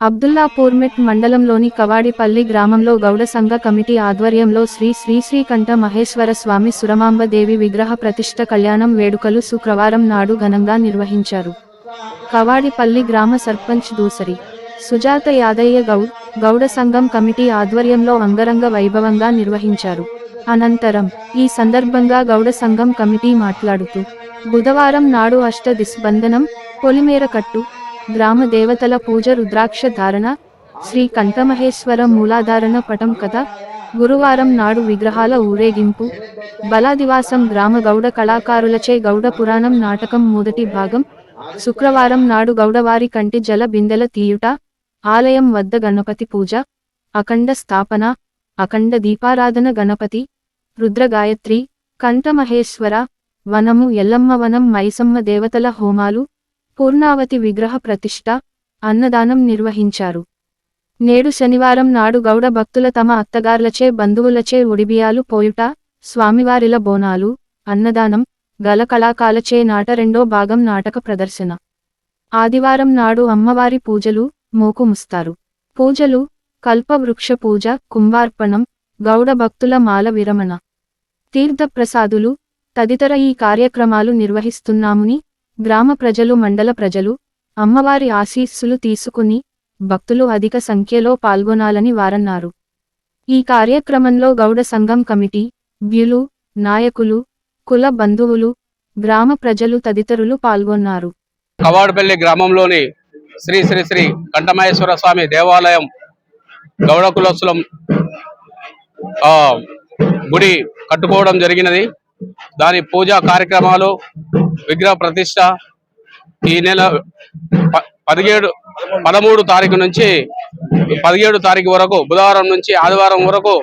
అబ్దుల్లాపూర్మెట్ మండలంలోని కవాడిపల్లి గ్రామంలో గౌడ సంఘ కమిటీ ఆధ్వర్యంలో శ్రీ శ్రీ శ్రీకంఠ మహేశ్వర స్వామి సురమాంబ దేవి విగ్రహ ప్రతిష్ట కళ్యాణం వేడుకలు శుక్రవారం నాడు ఘనంగా నిర్వహించారు. కవాడిపల్లి గ్రామ సర్పంచ్ దూసరి సుజాత యాదయ్య గౌడ్ గౌడ సంఘం కమిటీ ఆధ్వర్యంలో అంగరంగ వైభవంగా నిర్వహించారు. అనంతరం ఈ సందర్భంగా గౌడ సంఘం కమిటీ మాట్లాడుతూ బుధవారం నాడు అష్ట దిస్బంధనం పొలిమేర కట్టు గ్రామ దేవతల పూజ రుద్రాక్ష ధారణ శ్రీ కంఠమహేశ్వర మూలాధారణ పటం కథ గురువారం నాడు విగ్రహాల ఊరేగింపు బలాదివాసం గ్రామ గౌడ కళాకారులచే గౌడ పురాణం నాటకం మొదటి భాగం శుక్రవారం నాడు గౌడవారి కంటి జల బిందెల తీయుట ఆలయం వద్ద గణపతి పూజ అఖండ స్థాపన అఖండ దీపారాధన గణపతి రుద్రగాయత్రి కంఠమహేశ్వర వనము ఎల్లమ్మ వనం మైసమ్మ దేవతల హోమాలు పూర్ణావతి విగ్రహ ప్రతిష్ఠ అన్నదానం నిర్వహించారు. నేడు శనివారం నాడు గౌడ భక్తుల తమ అత్తగార్లచే బంధువులచే ఒడిబియాలు పోయుట స్వామివారిల బోనాలు అన్నదానం గల కళాకాలచే నాట రెండో భాగం నాటక ప్రదర్శన. ఆదివారం నాడు అమ్మవారి పూజలు మోకుముస్తారు పూజలు కల్పవృక్ష పూజ కుంభార్పణం గౌడ భక్తుల మాల విరమణ. తీర్థప్రసాదులు తదితర ఈ కార్యక్రమాలు నిర్వహిస్తున్నాముని గ్రామ ప్రజలు మండల ప్రజలు అమ్మవారి ఆశీస్సులు తీసుకుని భక్తులు అధిక సంఖ్యలో పాల్గొనాలని వారన్నారు. ఈ కార్యక్రమంలో గౌడ సంఘం కమిటీ బ్యులు నాయకులు కుల బంధువులు గ్రామ ప్రజలు తదితరులు పాల్గొన్నారు. కవాడపల్లి గ్రామంలోని శ్రీ శ్రీ శ్రీ కంఠమహేశ్వర స్వామి దేవాలయం గౌడ కులస్తులం ఆ, గుడి కట్టుకోవడం జరిగినది. దాని పూజా కార్యక్రమాలు విగ్రహ ప్రతిష్ట ఈ నెల ప- పదిహేడు పదమూడు తారీఖు నుంచి పదిహేడు తారీఖు వరకు బుధవారం నుంచి ఆదివారం వరకు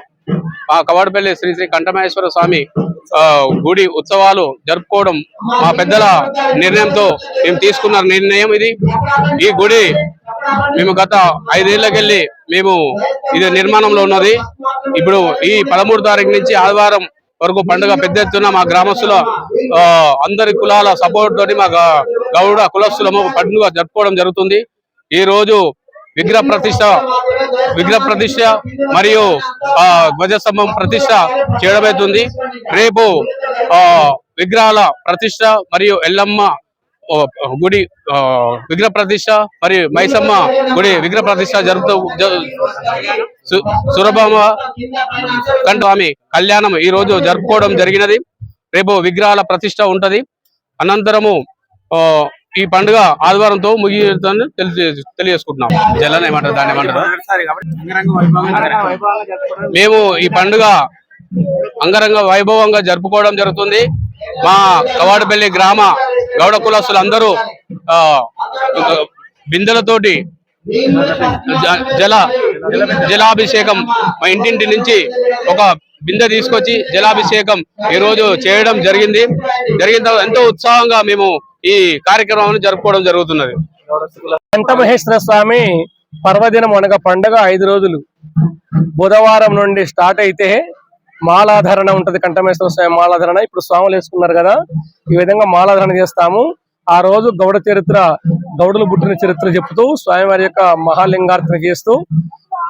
మా కవాడపల్లి శ్రీ శ్రీ కంఠమహేశ్వర స్వామి ఆ, గుడి ఉత్సవాలు జరుపుకోవడం మా పెద్దల నిర్ణయంతో మేము తీసుకున్న నిర్ణయం ఇది. ఈ గుడి మేము గత ఐదేళ్ళకెళ్ళి మేము ఇది నిర్మాణంలో ఉన్నది. ఇప్పుడు ఈ పదమూడు తారీఖు నుంచి ఆదివారం వరకు పండుగ పెద్ద ఎత్తున మా గ్రామస్తుల ఆ, అందరి కులాల సపోర్ట్ తోటి మా గౌడ కులస్తులము పండుగ జరుపుకోవడం జరుగుతుంది. ఈ రోజు విగ్రహ ప్రతిష్ట విగ్రహ ప్రతిష్ట మరియు ఆ ధ్వజస్తంభం ప్రతిష్ట చేయడమవుతుంది రేపు ఆ విగ్రహాల ప్రతిష్ట మరియు ఎల్లమ్మ గుడి ఆ, విగ్రహ ప్రతిష్ట మరియు మైసమ్మ గుడి విగ్రహ ప్రతిష్ట జరుపుతూ జ- సు- సురభామ కళ్యాణం ఈ రోజు జరుపుకోవడం జరిగినది. రేపు విగ్రహాల ప్రతిష్ట ఉంటది. అనంతరము ఈ పండుగ ఆదివారంతో ముగిస్తుందని తెలియ తెలియజేసుకుంటున్నాం. జలన ఏమంటారు దాన్ని ఏమంటారు? మేము ఈ పండుగ అంగరంగ వైభవంగా జరుపుకోవడం జరుగుతుంది. మా కవాడపల్లి గ్రామ గౌడ కులస్తులు అందరూ ఆ, బిందెలతోటి జల జలాభిషేకం మా ఇంటింటి నుంచి ఒక బిందె తీసుకొచ్చి జలాభిషేకం ఈ రోజు చేయడం జరిగింది. జరిగిన తర్వాత ఎంతో ఉత్సాహంగా మేము ఈ కార్యక్రమాన్ని జరుపుకోవడం జరుగుతున్నది. వెంకటమహేశ్వర స్వామి పర్వదినం అనగా పండగ ఐదు రోజులు. బుధవారం నుండి స్టార్ట్ అయితే మాలాధరణ ఉంటుంది కంఠమేశ్వర స్వామి మాలాధరణ. ఇప్పుడు స్వాములు వేసుకున్నారు కదా ఈ విధంగా మాలాధరణ చేస్తాము. ఆ రోజు గౌడ చరిత్ర గౌడులు పుట్టిన చరిత్ర చెప్తూ స్వామివారి యొక్క మహాలింగార్చన చేస్తూ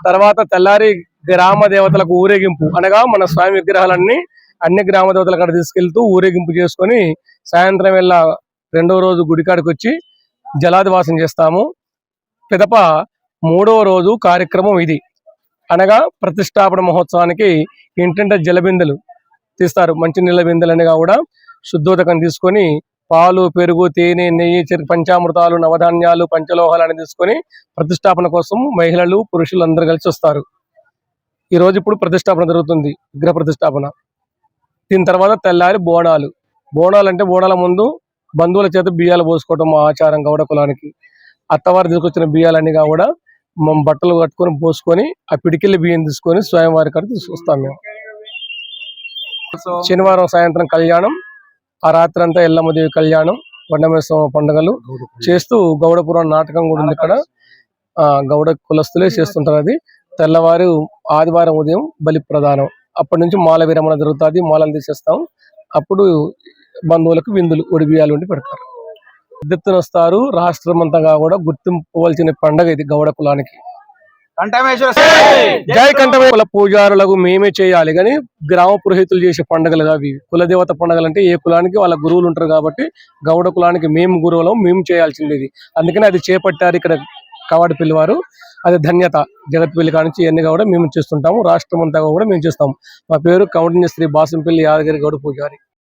తర్వాత తెల్లారి గ్రామ దేవతలకు ఊరేగింపు అనగా మన స్వామి విగ్రహాలన్నీ అన్ని గ్రామ దేవతల కాడ తీసుకెళ్తూ ఊరేగింపు చేసుకొని సాయంత్రం వేళ రెండో రోజు గుడికాడికి వచ్చి జలాదివాసం చేస్తాము. పిదప మూడవ రోజు కార్యక్రమం ఇది. అనగా ప్రతిష్టాపన మహోత్సవానికి ఇంటింట జలబిందెలు తీస్తారు. మంచి నీళ్ళ బిందెలని కూడా శుద్ధోదకం తీసుకొని పాలు పెరుగు తేనె నెయ్యి పంచామృతాలు నవధాన్యాలు పంచలోహాలు అని తీసుకొని ప్రతిష్టాపన కోసం మహిళలు పురుషులు అందరూ కలిసి వస్తారు. ఈరోజు ఇప్పుడు ప్రతిష్టాపన జరుగుతుంది. విగ్రహ ప్రతిష్టాపన. దీని తర్వాత తెల్లారి బోనాలు. బోనాలు అంటే బోనాల ముందు బంధువుల చేత బియ్యాలు పోసుకోవడం ఆచారం గౌడ కులానికి. అత్తవారు తీసుకొచ్చిన బియ్యాలన్నీ కూడా బట్టలు కట్టుకొని పోసుకొని ఆ పిడికిలి బియ్యం తీసుకొని స్వయంవారి కాడ తీసుకొస్తాం మేము. శనివారం సాయంత్రం కళ్యాణం ఆ రాత్రి అంతా ఎల్లమ్మదేవి కళ్యాణం కొండమేశ్వర పండుగలు చేస్తూ గౌడపురం నాటకం కూడా ఉంది ఇక్కడ. ఆ గౌడ కులస్తులే చేస్తుంటారు అది. తెల్లవారు ఆదివారం ఉదయం బలి ప్రదానం అప్పటి నుంచి మాల విరమణ జరుగుతుంది మాలలు తీసేస్తాం. అప్పుడు బంధువులకు విందులు ఒడి బియ్యాలు ఉండి పెడతారు. ఎత్తున వస్తారు. రాష్ట్రం అంతగా కూడా గుర్తింపవలసిన పండగ ఇది గౌడ కులానికి. జై కంఠమే కుల పూజారులకు మేమే చేయాలి. కానీ గ్రామ పురోహితులు చేసే పండుగలు అవి కులదేవత పండుగలు అంటే ఏ కులానికి వాళ్ళ గురువులు ఉంటారు కాబట్టి గౌడ కులానికి మేము గురువులం మేము చేయాల్సింది ఇది. అందుకని అది చేపట్టారు ఇక్కడ కవాడి పిల్లివారు అది ధన్యత. జగత్పల్లి కానించి ఇవన్నీ కూడా మేము చేస్తుంటాము. రాష్ట్రం అంతా కూడా మేము చేస్తాము. మా పేరు కౌండిన్య శ్రీ బాసంపల్లి యాదగిరి గౌడ పూజారి.